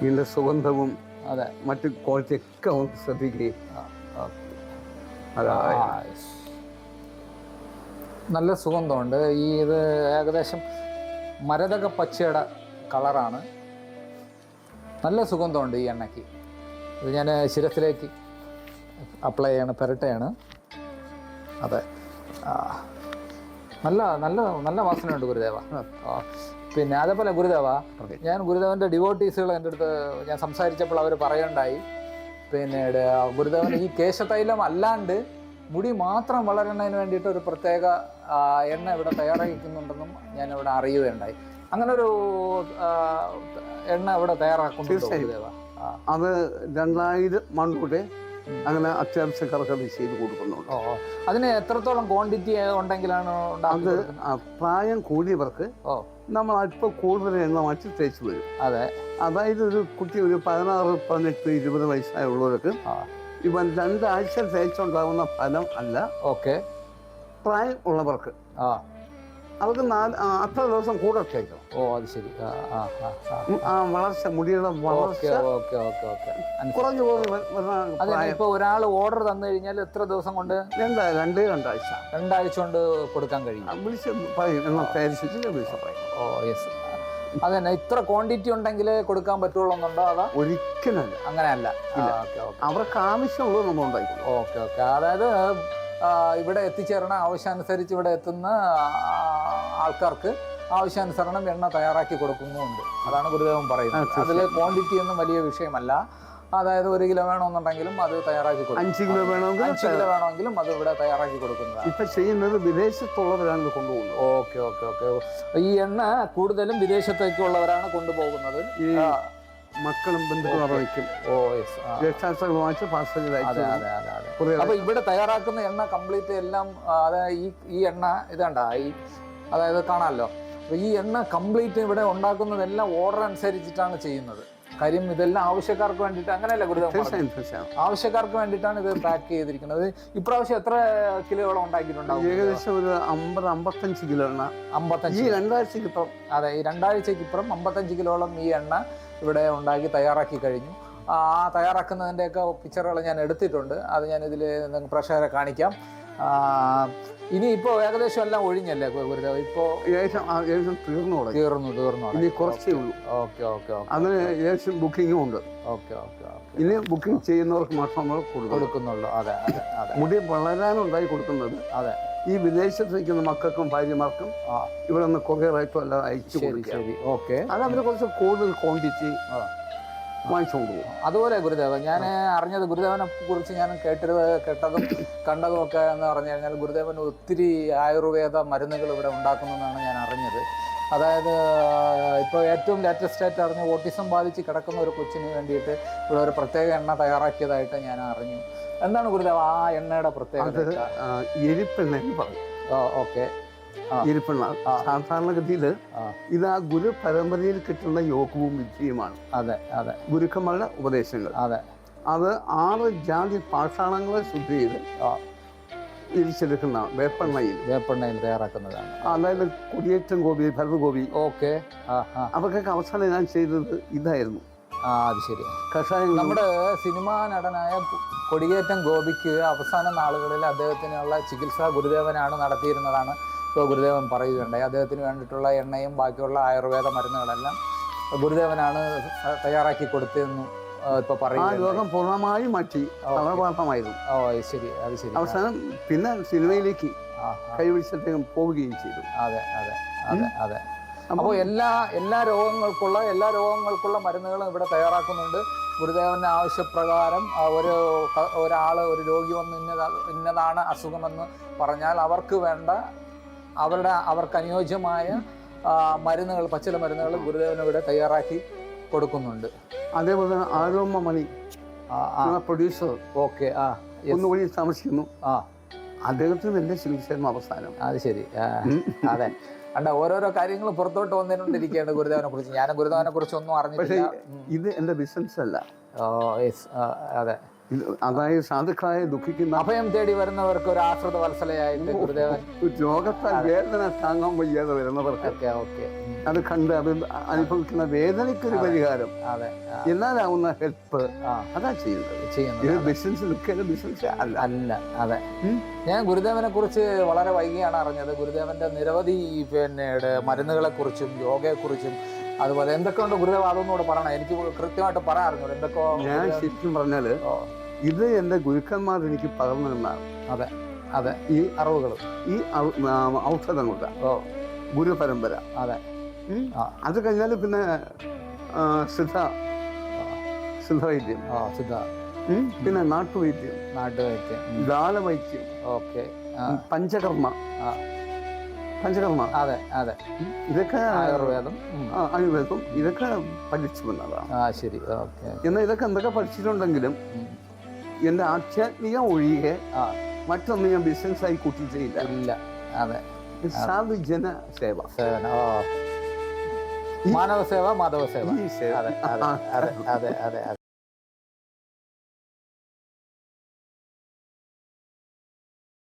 ഇതിന്റെ സുഗന്ധവും അതെ. മറ്റു ക്വാളിറ്റി ഒക്കെ ഒന്ന് ശ്രദ്ധിക്കുകയും അതാ. നല്ല സുഗന്ധമുണ്ട്. ഈ ഇത് ഏകദേശം മരതക പച്ചയുടെ കളറാണ്. നല്ല സുഗന്ധമുണ്ട് ഈ എണ്ണയ്ക്ക്. ഇത് ഞാൻ ശിരത്തിലേക്ക് അപ്ലൈ ചെയ്യണ പെരട്ടയാണ് അതെ. നല്ല നല്ല നല്ല വാസനയുണ്ട് ഗുരുദേവ. പിന്നെ അതേപോലെ ഗുരുദേവ ഞാൻ ഗുരുദേവന്റെ ഡിവോട്ടീസുകൾ എന്റെ അടുത്ത് ഞാൻ സംസാരിച്ചപ്പോൾ അവർ പറയണ്ടായി. പിന്നെ ഗുരുദേവൻ ഈ കേശതൈലം അല്ലാണ്ട് മുടി മാത്രം വളരുന്നതിന് വേണ്ടിയിട്ട് ഒരു പ്രത്യേക എണ്ണ ഇവിടെ തയ്യാറാക്കുന്നുണ്ടെന്നും ഞാൻ ഇവിടെ അറിയുകയുണ്ടായി. അങ്ങനെ ഒരു എണ്ണ ഇവിടെ തീർച്ചയായും. അത് രണ്ടായിരം മണിക്കൂടെ അങ്ങനെ അത്യാവശ്യക്കാർക്ക് അത് ചെയ്ത് കൊടുക്കുന്നുണ്ട്. അതിന് എത്രത്തോളം ക്വാണ്ടിറ്റി ഉണ്ടെങ്കിലാണ് അത് പ്രായം കൂടിയവർക്ക് ഓ. നമ്മൾ അല്പം കൂടുതൽ എണ്ണ മാറ്റി തേച്ച് വരും. അതെ. അതായത് ഒരു കുട്ടി ഒരു പതിനാറ് പതിനെട്ട് ഇരുപത് വയസ്സായുള്ളവർക്ക് ഇവൻ രണ്ടാഴ്ച തേച്ചുണ്ടാകുന്ന ഫലം അല്ല. ഓക്കെ. പ്രായം ഉള്ളവർക്ക്. ആ. അവർക്ക് നാല് അത്ര ദിവസം കൂടെ തേക്കണം ഓ അത് ശരി. ആ ആ ആ ആ. ആ വളർച്ച മുടിയുടെ ഓക്കെ വളർച്ച ഓക്കെ ഓക്കെ ഓക്കെ. കുറഞ്ഞു പോകുന്ന വ- വരുന്ന അതെ പ്രായം. ഇപ്പൊ ഒരാൾ ഓർഡർ തന്നു കഴിഞ്ഞാൽ എത്ര ദിവസം കൊണ്ട്? എന്താ രണ്ട് രണ്ടാഴ്ച. രണ്ടാഴ്ച കൊണ്ട് കൊടുക്കാൻ കഴിയും. ആ, വിളിച്ച് പറയും വിളിച്ച് ഓ യെസ് അതന്നെ ഇത്ര ക്വാണ്ടിറ്റി ഉണ്ടെങ്കിൽ കൊടുക്കാൻ പറ്റുള്ളൂ എന്നുണ്ടോ അതാ? ഒരിക്കലല്ല അങ്ങനെയല്ല. Okay okay. അവർക്ക് ആവശ്യമുള്ളത് നമ്മൾ ഉണ്ടായിരിക്കും ഓക്കെ ഓക്കെ. അതായത് ഇവിടെ എത്തിച്ചേരണ ആവശ്യാനുസരിച്ച് ഇവിടെ എത്തുന്ന ആൾക്കാർക്ക് ആവശ്യാനുസരണം എണ്ണ തയ്യാറാക്കി കൊടുക്കുന്നുമുണ്ട്. അതാണ് ഗുരുദേവൻ പറയുന്നത്. അതിൽ ക്വാണ്ടിറ്റി ഒന്നും വലിയ വിഷയമല്ല. അതായത് ഒരു കിലോ വേണമെന്നുണ്ടെങ്കിലും അത് തയ്യാറാക്കി കൊടുക്കും. അഞ്ച് കിലോ വേണമെങ്കിൽ അഞ്ച് കിലോ വേണമെങ്കിലും അത് ഇവിടെ തയ്യാറാക്കി കൊടുക്കുന്നത് ഇപ്പൊ ചെയ്യുന്നത് വിദേശത്തുള്ളവരാണ് ഇത് കൊണ്ടുപോകുന്നത്. Okay okay okay. ഈ എണ്ണ കൂടുതലും വിദേശത്തേക്കുള്ളവരാണ് കൊണ്ടുപോകുന്നത്. മക്കളും ബന്ധുക്കളും വയ്ക്കും ഓ യെസ് വാങ്ങിച്ച് അതെ അതെ അതെ അതെ. അപ്പോൾ അപ്പൊ ഇവിടെ തയ്യാറാക്കുന്ന എണ്ണ കംപ്ലീറ്റ് എല്ലാം അതായത് ഈ ഈ എണ്ണ ഇതണ്ട ഈ അതായത് കാണാമല്ലോ. അപ്പൊ ഈ എണ്ണ കംപ്ലീറ്റ് ഇവിടെ ഉണ്ടാക്കുന്നതെല്ലാം ഓർഡർ അനുസരിച്ചിട്ടാണ് ചെയ്യുന്നത്. കാര്യം ഇതെല്ലാം ആവശ്യക്കാർക്ക് വേണ്ടിയിട്ട് അങ്ങനെയല്ല തീർച്ചയായും ആവശ്യക്കാർക്ക് വേണ്ടിട്ടാണ് ഇത് പാക്ക് ചെയ്തിരിക്കുന്നത്. ഇപ്രാവശ്യം എത്ര കിലോയോളം ഉണ്ടാക്കിയിട്ടുണ്ടാവും? ഏകദേശം ഒരു അമ്പത് അമ്പത്തഞ്ച് കിലോ എണ്ണ. ഈ അമ്പത്തഞ്ച് രണ്ടാഴ്ചക്ക് ഇപ്പം. അതെ ഈ രണ്ടാഴ്ചക്ക് ഇപ്പുറം അമ്പത്തഞ്ച് കിലോളം ഈ എണ്ണ ഇവിടെ ഉണ്ടാക്കി തയ്യാറാക്കി കഴിഞ്ഞു. ആ തയ്യാറാക്കുന്നതിന്റെയൊക്കെ പിക്ചറുകൾ ഞാൻ എടുത്തിട്ടുണ്ട്. അത് ഞാൻ ഇതിൽ പ്രേക്ഷകരെ കാണിക്കാം. ഇനി ഇപ്പോ ഏകദേശം എല്ലാം ഒഴിഞ്ഞല്ലേ ഇപ്പോ ഗുരുദേവ്? ഇപ്പോ ഏകദേശം ആ, ഏകദേശം തീർന്നു തുടങ്ങി. തീർന്നു തീർന്നു ഇനി കുറച്ചേ ഉള്ളൂ. ഓക്കെ ഓക്കെ അങ്ങനെ ഏകദേശം ബുക്കിംഗും ഉണ്ട്. Okay okay okay. ഇനി ബുക്കിംഗ് ചെയ്യുന്നവർക്ക് മാത്രം നമ്മൾ കൊടുക്കും കൊടുക്കുന്നുള്ളൂ. അതെ അതെ അതെ. മുടി വളരാനുണ്ടായി കൊടുക്കുന്നത്. അതെ. ഈ വിദേശത്ത് നിൽക്കുന്ന മക്കൾക്കും ഭാര്യമാർക്കും ആ. ഇവിടെ നിന്ന് കൊറിയറായിട്ടും എല്ലാം അയച്ചു ശരി കൊടുക്കുക ശരി. ഓക്കെ. അത് കുറച്ച് കൂടുതൽ ക്വാണ്ടിറ്റി ആ. വാങ്ങിച്ചുകൊണ്ട് പോകും അതുപോലെ ഗുരുദേവൻ. ഞാൻ അറിഞ്ഞത് ഗുരുദേവനെ കുറിച്ച് ഞാൻ കേട്ടത് കേട്ടതും കണ്ടതും ഒക്കെ എന്ന് പറഞ്ഞു കഴിഞ്ഞാൽ ഗുരുദേവൻ ഒത്തിരി ആയുർവേദ മരുന്നുകൾ ഇവിടെ ഉണ്ടാക്കുന്നതെന്നാണ് ഞാൻ അറിഞ്ഞത്. അതായത് ഇപ്പോൾ ഏറ്റവും ലേറ്റസ്റ്റ് ആയിട്ട് അറിഞ്ഞ ഓട്ടിസം ബാധിച്ച് കിടക്കുന്ന ഒരു കൊച്ചിന് വേണ്ടിയിട്ട് ഇവിടെ ഒരു പ്രത്യേക എണ്ണ തയ്യാറാക്കിയതായിട്ട് ഞാൻ അറിഞ്ഞു. എന്താണ് ഗുരുദേവ ആ എണ്ണയുടെ പ്രത്യേകത? എന്ന് ഓക്കെ. ആ. സാധാരണഗതിയിൽ ഇത് ആ ഗുരു പരമ്പരയിൽ കിട്ടുന്ന യോഗവും വിദ്യയുമാണ് അതെ അതെ. ഗുരുക്കന്മാരുടെ ഉപദേശങ്ങൾ. അതെ. അത് ആറ് ജാതി പാഷാണങ്ങളെ ശുദ്ധി ചെയ്ത് ആ. ഇരിച്ചെടുക്കുന്ന വേപ്പെണ്ണയിൽ. വേപ്പെണ്ണയിൽ തയ്യാറാക്കുന്നതാണ്. അതായത് കൊടിയേറ്റം ഗോപി ഭരതഗോപി. ഓക്കെ. അവർക്കൊക്കെ അവസാനം ഞാൻ ചെയ്തത് ഇതായിരുന്നു. ആ അത് ശരി കഷായം നമ്മുടെ സിനിമാ നടനായ കൊടിയേറ്റം ഗോപിക്ക് അവസാന നാളുകളിൽ അദ്ദേഹത്തിനുള്ള ചികിത്സ ഗുരുദേവനാണ് നടത്തിയിരുന്നതാണ്. ഗുരുദേവൻ പറയുകയുണ്ടായി അദ്ദേഹത്തിന് വേണ്ടിയിട്ടുള്ള എണ്ണയും ബാക്കിയുള്ള ആയുർവേദ മരുന്നുകളെല്ലാം ഗുരുദേവനാണ് തയ്യാറാക്കി കൊടുത്തതെന്ന് ഇപ്പോൾ ആ രോഗം പൂർണമായും മാറ്റി. ഓക്കേ. ഓ ശരി അത് ശരി. അവസാനം പിന്നെ സിനിമയിലേക്ക് കൈവിളിച്ചദ്ദേഹം പോവുകയും ചെയ്തു. അതെ അതെ അതെ അതെ. അപ്പോൾ എല്ലാ എല്ലാ രോഗങ്ങൾക്കുള്ള എല്ലാ രോഗങ്ങൾക്കുള്ള മരുന്നുകളും ഇവിടെ തയ്യാറാക്കുന്നുണ്ട്. ഗുരുദേവന്റെ ആവശ്യപ്രകാരം ഒരു ഒരാൾ ഒരു രോഗി വന്ന് ഇന്നതാ ഇന്നതാണ് അസുഖമെന്ന് പറഞ്ഞാൽ അവർക്ക് വേണ്ട അവരുടെ അവർക്ക് അനുയോജ്യമായ മരുന്നുകൾ പച്ചില മരുന്നുകൾ ഗുരുദേവൻ ഇവിടെ തയ്യാറാക്കി കൊടുക്കുന്നുണ്ട്. അതേപോലെ തന്നെ ആരോമ മണി പ്രൊഡ്യൂസർ ഓക്കെ ആ ഒന്ന് ഒന്നുകൂടി താമസിക്കുന്നു. ആ. അദ്ദേഹത്തിന് എന്റെ ചികിത്സയായിരുന്നു അവസാനം. അത് ശരി. അതെ. അണ്ട ഓരോരോ കാര്യങ്ങൾ പുറത്തോട്ട് വന്നിട്ടുണ്ടിരിക്കുകയാണ് ഗുരുദേവനെ കുറിച്ച്. ഞാൻ ഗുരുദേവനെ കുറിച്ച് ഒന്നും അറിഞ്ഞില്ല ഇത് എന്റെ ബിസിനസ് അല്ല. ഓ യെസ് അതെ. അതായത് സാധുക്കളായ ദുഃഖിക്കുന്ന അഭയം തേടി വരുന്നവർക്ക് ഒരു ആശ്രിത വത്സലയായിട്ട് ഗുരുദേവൻ രോഗത്താൽ വേദന താങ്ങാൻ വയ്യാതെ വരുന്നവർക്ക് ഓക്കെ അത് കണ്ട് അത് അനുഭവിക്കുന്ന വേദനയ്ക്കൊരു പരിഹാരം. എന്നാലാവുന്ന ഹെൽപ്പ് അതാ ചെയ്യുന്നത്. ഇത് ബിസിനസ് ബിസിനസ് അല്ല. അല്ല അതെ. ഞാൻ ഗുരുദേവനെ കുറിച്ച് വളരെ വൈകിയാണ് അറിഞ്ഞത്. ഗുരുദേവന്റെ നിരവധി പിന്നെ മരുന്നുകളെ കുറിച്ചും യോഗയെ കുറിച്ചും അതുപോലെ എന്തൊക്കെയുണ്ട് ഗുരുദേവാദം കൂടെ പറയണം? എനിക്ക് കൃത്യമായിട്ട് പറയാൻ അറിഞ്ഞു എന്തൊക്കെ ഞാൻ ശരിക്കും പറഞ്ഞാൽ ഇത് എന്റെ ഗുരുക്കന്മാർ എനിക്ക് പകർന്നു തന്നാണ് അതെ അതെ. ഈ അറിവുകൾ ഈ ഔഷധങ്ങളുടെ ഓ. ഗുരു പരമ്പര. അതെ. അത് കഴിഞ്ഞാൽ പിന്നെ സിദ്ധ സിദ്ധവൈദ്യം ആ സിദ്ധ. പിന്നെ നാട്ടുവൈദ്യം. നാട്ടുവൈദ്യം. ദാലവൈദ്യം ഓക്കെ. പഞ്ചകർമ്മ. പഞ്ചകർമ്മ. അതെ അതെ. ഇതൊക്കെ ആയുർവേദം. ആ, ആയുർവേദം. ഇതൊക്കെ പഠിച്ചു വന്നതാണ്. ആ ശരി. ഓക്കെ. എന്നാൽ ഇതൊക്കെ എന്തൊക്കെ പഠിച്ചിട്ടുണ്ടെങ്കിലും എന്റെ ആധ്യാത്മിക ഒഴികെ മറ്റൊന്നും ഞാൻ ബിസിനസ്സായി കൂട്ടിയിട്ടില്ല ഇല്ല. അതെ. സാധുജന സേവ. സേവന. ഓ. മാനവ സേവ മാധവ സേവ. അതെ അതെ അതെ അതെ.